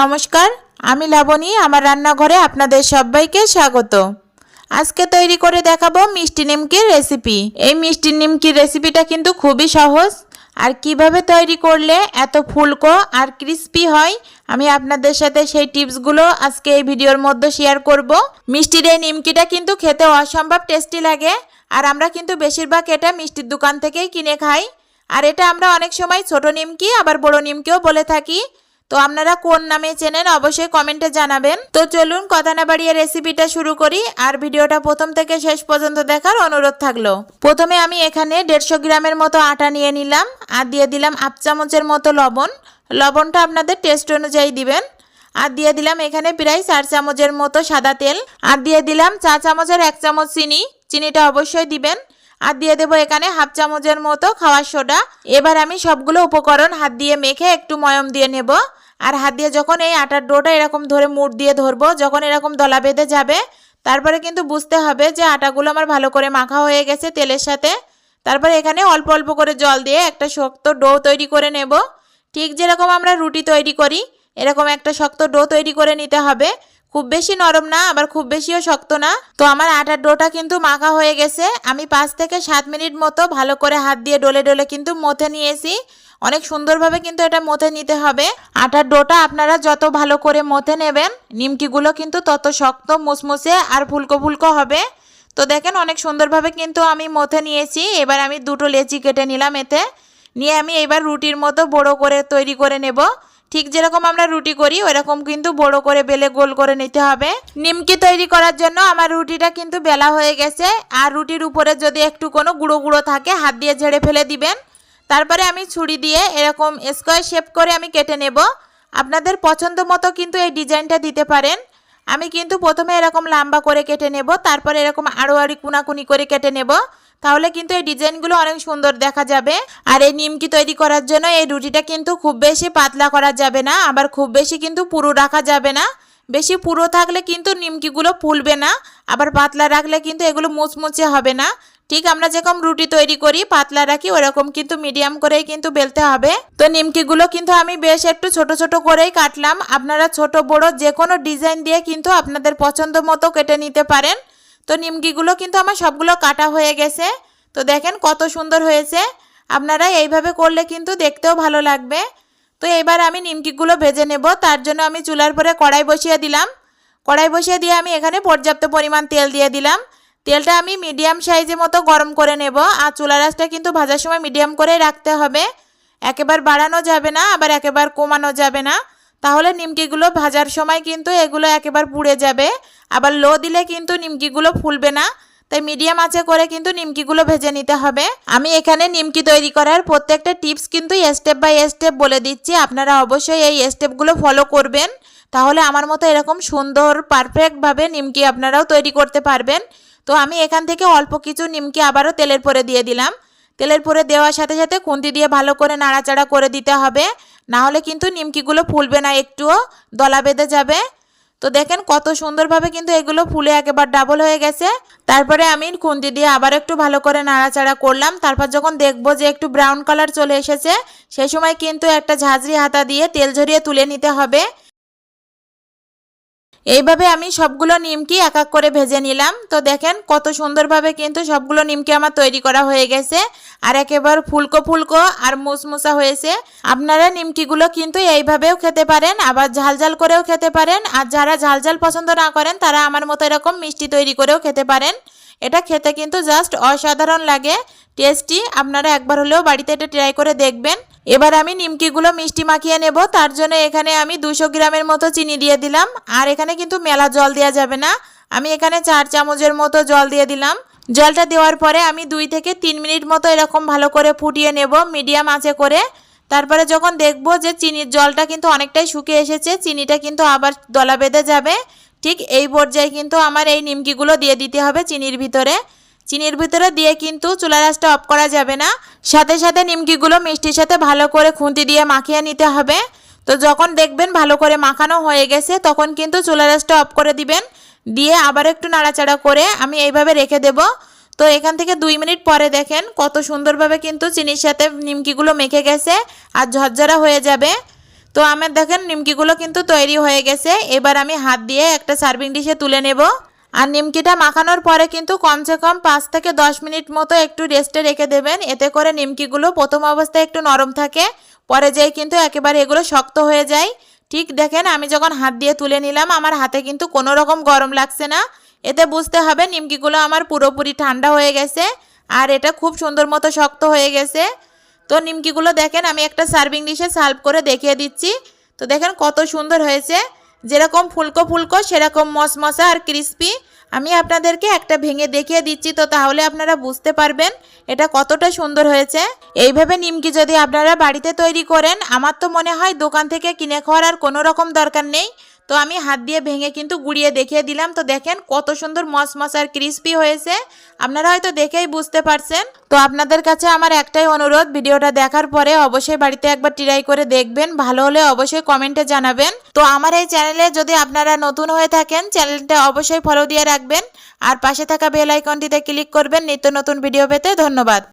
নমস্কার, আমি লাবণী, আমার রান্নাঘরে আপনাদের সবাইকে স্বাগত। আজকে তৈরি করে দেখাবো মিষ্টি নিমকির রেসিপি। এই মিষ্টি নিমকির রেসিপিটা কিন্তু খুবই সহজ। আর কীভাবে তৈরি করলে এত ফুলকো আর ক্রিস্পি হয়, আমি আপনাদের সাথে সেই টিপসগুলো আজকে এই ভিডিওর মধ্যে শেয়ার করব। মিষ্টির এই নিমকিটা কিন্তু খেতে অসম্ভব টেস্টি লাগে, আর আমরা কিন্তু বেশিরভাগ এটা মিষ্টির দোকান থেকেই কিনে খাই। আর এটা আমরা অনেক সময় ছোট নিমকি, আবার বড় নিমকিও বলে থাকি। তো আপনারা কোন নামে চেনেন অবশ্যই কমেন্টে জানাবেন। তো চলুন কথা না বাড়িয়ে রেসিপিটা শুরু করি আর ভিডিওটা প্রথম থেকে শেষ পর্যন্ত দেখার অনুরোধ থাকল। প্রথমে আমি এখানে দেড়শো গ্রামের মতো আটা নিয়ে নিলাম আর দিয়ে দিলাম আপ চামচের মতো লবণ। লবণটা আপনাদের টেস্ট অনুযায়ী দিবেন। আর দিয়ে দিলাম এখানে প্রায় চার চামচের মতো সাদা তেল। আর দিয়ে দিলাম চা চামচের এক চামচ চিনি। চিনিটা অবশ্যই দিবেন। আর দিয়ে দেবো এখানে হাফ চামচের মতো খাওয়ার সোডা। এবার আমি সবগুলো উপকরণ হাত দিয়ে মেখে একটু ময়ম দিয়ে নেব। আর হাত দিয়ে যখন এই আটার ডোটা এরকম ধরে মুড় দিয়ে ধরবো, যখন এরকম দলা বেঁধে যাবে, তারপরে কিন্তু বুঝতে হবে যে আটাগুলো আমার ভালো করে মাখা হয়ে গেছে তেলের সাথে। তারপরে এখানে অল্প অল্প করে জল দিয়ে একটা শক্ত ডো তৈরি করে নেব। ঠিক যেরকম আমরা রুটি তৈরি করি, এরকম একটা শক্ত ডো তৈরি করে নিতে হবে। খুব বেশি নরম না, আবার খুব বেশিও শক্ত না। তো আমার আটার ডোটা কিন্তু মাখা হয়ে গেছে। আমি পাঁচ থেকে সাত মিনিট মতো ভালো করে হাত দিয়ে ডলে ডলে কিন্তু মথে নিয়েছি। অনেক সুন্দরভাবে কিন্তু এটা মথে নিতে হবে। আটার ডোটা আপনারা যত ভালো করে মথে নেবেন, নিমকিগুলো কিন্তু তত শক্ত, মুসমুসে আর ফুলকো ফুলকো হবে। তো দেখেন অনেক সুন্দরভাবে কিন্তু আমি মথে নিয়েছি। এবার আমি দুটো লেচি কেটে নিলাম এতে। নিয়ে আমি এবার রুটির মতো বড় করে তৈরি করে নেব। ঠিক যেরকম আমরা রুটি করি, ওইরকম কিন্তু বড় করে বেলে গোল করে নিতে হবে। নিমকি তৈরি করার জন্য আমার রুটিটা কিন্তু বেলা হয়ে গেছে। আর রুটির উপরে যদি একটু কোনো গুঁড়ো গুঁড়ো থাকে, হাত দিয়ে ঝেড়ে ফেলে দিবেন। তারপরে আমি ছুরি দিয়ে এরকম স্কোয়ার শেপ করে আমি কেটে নেব। আপনাদের পছন্দ মতো কিন্তু এই ডিজাইনটা দিতে পারেন। আমি কিন্তু প্রথমে এরকম লম্বা করে কেটে নেব, তারপরে এরকম আড়ো আড়ি কুনাকুনি করে কেটে নেব। তাহলে কিন্তু এই ডিজাইনগুলো অনেক সুন্দর দেখা যাবে। আর এই নিমকি তৈরি করার জন্য এই রুটিটা কিন্তু খুব বেশি পাতলা করা যাবে না, আবার খুব বেশি কিন্তু পুরো রাখা যাবে না। বেশি পুরো থাকলে কিন্তু নিমকিগুলো ফুলবে না, আবার পাতলা রাখলে কিন্তু এগুলো মুচমুচে হবে না। ঠিক আমরা যেরকম রুটি তৈরি করি, পাতলা রাখি, ওরকম কিন্তু মিডিয়াম করেই কিন্তু বেলতে হবে। তো নিমকিগুলো কিন্তু আমি বেশ একটু ছোট ছোট করেই কাটলাম। আপনারা ছোট, বড় যে কোনো ডিজাইন দিয়ে কিন্তু আপনাদের পছন্দ মতো কেটে নিতে পারেন। তো নিমকিগুলো কিন্তু আমার সবগুলো কাটা হয়ে গেছে। তো দেখেন কত সুন্দর হয়েছে। আপনারা এইভাবে করলে কিন্তু দেখতেও ভালো লাগবে। তো এবার আমি নিমকিগুলো ভেজে নেব। তার জন্য আমি চুলার পরে কড়াই বসিয়ে দিলাম। কড়াই বসিয়ে দিয়ে আমি এখানে পর্যাপ্ত পরিমাণ তেল দিয়ে দিলাম। তেলটা আমি মিডিয়াম সাইজের মতো গরম করে নেব, আর চুলা রাসটা কিন্তু ভাজার সময় মিডিয়াম করেই রাখতে হবে। একেবার বাড়ানো যাবে না, আবার একেবার কমানো যাবে না। তাহলে নিমকিগুলো ভাজার সময় কিন্তু এগুলো একেবার পুড়ে যাবে। আবার লো দিলে কিন্তু নিমকিগুলো ফুলবে না, তাই মিডিয়াম আঁচে করে কিন্তু নিমকিগুলো ভেজে নিতে হবে। আমি এখানে নিমকি তৈরি করার প্রত্যেকটা টিপস কিন্তু স্টেপ বাই স্টেপ বলে দিচ্ছি। আপনারা অবশ্যই এই স্টেপগুলো ফলো করবেন। তাহলে আমার মতো এরকম সুন্দর পারফেক্টভাবে নিমকি আপনারাও তৈরি করতে পারবেন। তো আমি এখান থেকে অল্প কিছু নিমকি আবারও তেলের পরে দিয়ে দিলাম। তেলের পরে দেওয়ার সাথে সাথে খুন্তি দিয়ে ভালো করে নাড়াচাড়া করে দিতে হবে। না হলে কিন্তু নিমকিগুলো ফুলবে না, একটুও দলা বেঁধে যাবে। তো দেখেন কত সুন্দরভাবে কিন্তু এগুলো ফুলে একেবারে ডাবল হয়ে গেছে। তারপরে আমি খুন্তি দিয়ে আবার একটু ভালো করে নাড়াচাড়া করলাম। তারপর যখন দেখব যে একটু ব্রাউন কালার চলে এসেছে সেই সময় কিন্তু একটা ঝাঁঝরি হাতা দিয়ে তেল ঝরিয়ে তুলে নিতে হবে। এইভাবে আমি সবগুলো নিমকি এক এক করে ভেজে নিলাম। তো দেখেন কত সুন্দরভাবে কিন্তু সবগুলো নিমকি আমার তৈরি করা হয়ে গেছে। আর একেবার ফুলকো ফুলকো আর মুসমুসা হয়েছে। আপনারা নিমকিগুলো কিন্তু এইভাবেও খেতে পারেন, আবার ঝাল ঝাল করেও খেতে পারেন। আর যারা ঝাল ঝাল পছন্দ না করেন, তারা আমার মতো এরকম মিষ্টি তৈরি করেও খেতে পারেন। এটা খেতে কিন্তু জাস্ট অসাধারণ লাগে। টেস্টি, আপনারা একবার হলেও বাড়িতে এটা ট্রাই করে দেখবেন। এবার আমি নিমকিগুলো মিষ্টি মাখিয়ে নেব, তার জন্য এখানে আমি দুশো গ্রামের মতো চিনি দিয়ে দিলাম। আর এখানে কিন্তু মেলা জল দেওয়া যাবে না। আমি এখানে চার চামচের মতো জল দিয়ে দিলাম। জলটা দেওয়ার পরে আমি দুই থেকে তিন মিনিট মতো এরকম ভালো করে ফুটিয়ে নেব, মিডিয়াম আঁচে করে। তারপরে যখন দেখব যে চিনির জলটা কিন্তু অনেকটাই শুকিয়ে এসেছে, চিনিটা কিন্তু আবার দলা বেঁধে যাবে। ঠিক এই পর্যায়ে কিন্তু আমার এই নিমকিগুলো দিয়ে দিতে হবে চিনির ভিতরে। চিনির ভিতরে দিয়ে কিন্তু চুলা রাসটা অফ করা যাবে না। সাথে সাথে নিমকিগুলো মিষ্টির সাথে ভালো করে খুন্তি দিয়ে মাখিয়ে নিতে হবে। তো যখন দেখবেন ভালো করে মাখানো হয়ে গেছে, তখন কিন্তু চুলা রাসটা অফ করে দিবেন। দিয়ে আবার একটু নাড়াচাড়া করে আমি এইভাবে রেখে দেব। তো এখান থেকে দুই মিনিট পরে দেখেন কত সুন্দরভাবে কিন্তু চিনির সাথে নিমকিগুলো মেখে গেছে আর ঝরঝরা হয়ে যাবে। তো আমার দেখেন নিমকিগুলো কিন্তু তৈরি হয়ে গেছে। এবার আমি হাত দিয়ে একটা সার্ভিং ডিশে তুলে নেব। আর নিমকিটা মাখানোর পরে কিন্তু কমসে কম পাঁচ থেকে দশ মিনিট মতো একটু রেস্টে রেখে দেবেন। এতে করে নিমকিগুলো প্রথম অবস্থায় একটু নরম থাকে, পরে যেয়ে কিন্তু একেবারে এগুলো শক্ত হয়ে যায়। ঠিক দেখেন আমি যখন হাত দিয়ে তুলে নিলাম, আমার হাতে কিন্তু কোনো রকম গরম লাগছে না। এতে বুঝতে হবে নিমকিগুলো আমার পুরোপুরি ঠান্ডা হয়ে গেছে, আর এটা খুব সুন্দর মতো শক্ত হয়ে গেছে। তো নিমকিগুলো দেখেন, আমি একটা সার্ভিং ডিশে সার্ভ করে দেখিয়ে দিচ্ছি। তো দেখেন কত সুন্দর হয়েছে। যেরকম ফুলকো ফুলকো, সেরকম মশমশা আর ক্রিস্পি। আমি আপনাদেরকে একটা ভেঙে দেখিয়ে দিচ্ছি, তো তাহলে আপনারা বুঝতে পারবেন এটা কতটা সুন্দর হয়েছে। এইভাবে নিমকি যদি আপনারা বাড়িতে তৈরি করেন, আমার তো মনে হয় দোকান থেকে কিনে খাওয়ার আর কোনো রকম দরকার নেই। তো আমি হাত দিয়ে ভেঙে কিন্তু গুড়িয়ে দেখিয়ে দিলাম। তো দেখেন কত সুন্দর মসমস আর ক্রিস্পি হয়েছে। আপনারা হয়তো দেখেই বুঝতে পারছেন। তো আপনাদের কাছে আমার একটাই অনুরোধ, ভিডিওটা দেখার পরে অবশ্যই বাড়িতে একবার ট্রাই করে দেখবেন। ভালো হলে অবশ্যই কমেন্টে জানাবেন। তো আমার এই চ্যানেলে যদি আপনারা নতুন হয়ে থাকেন চ্যানেলটা অবশ্যই ফলো দিয়ে রাখবেন। আর পাশে থাকা বেল আইকনটিতে ক্লিক করবেন। নিত্য নতুন ভিডিও পেতে ধন্যবাদ।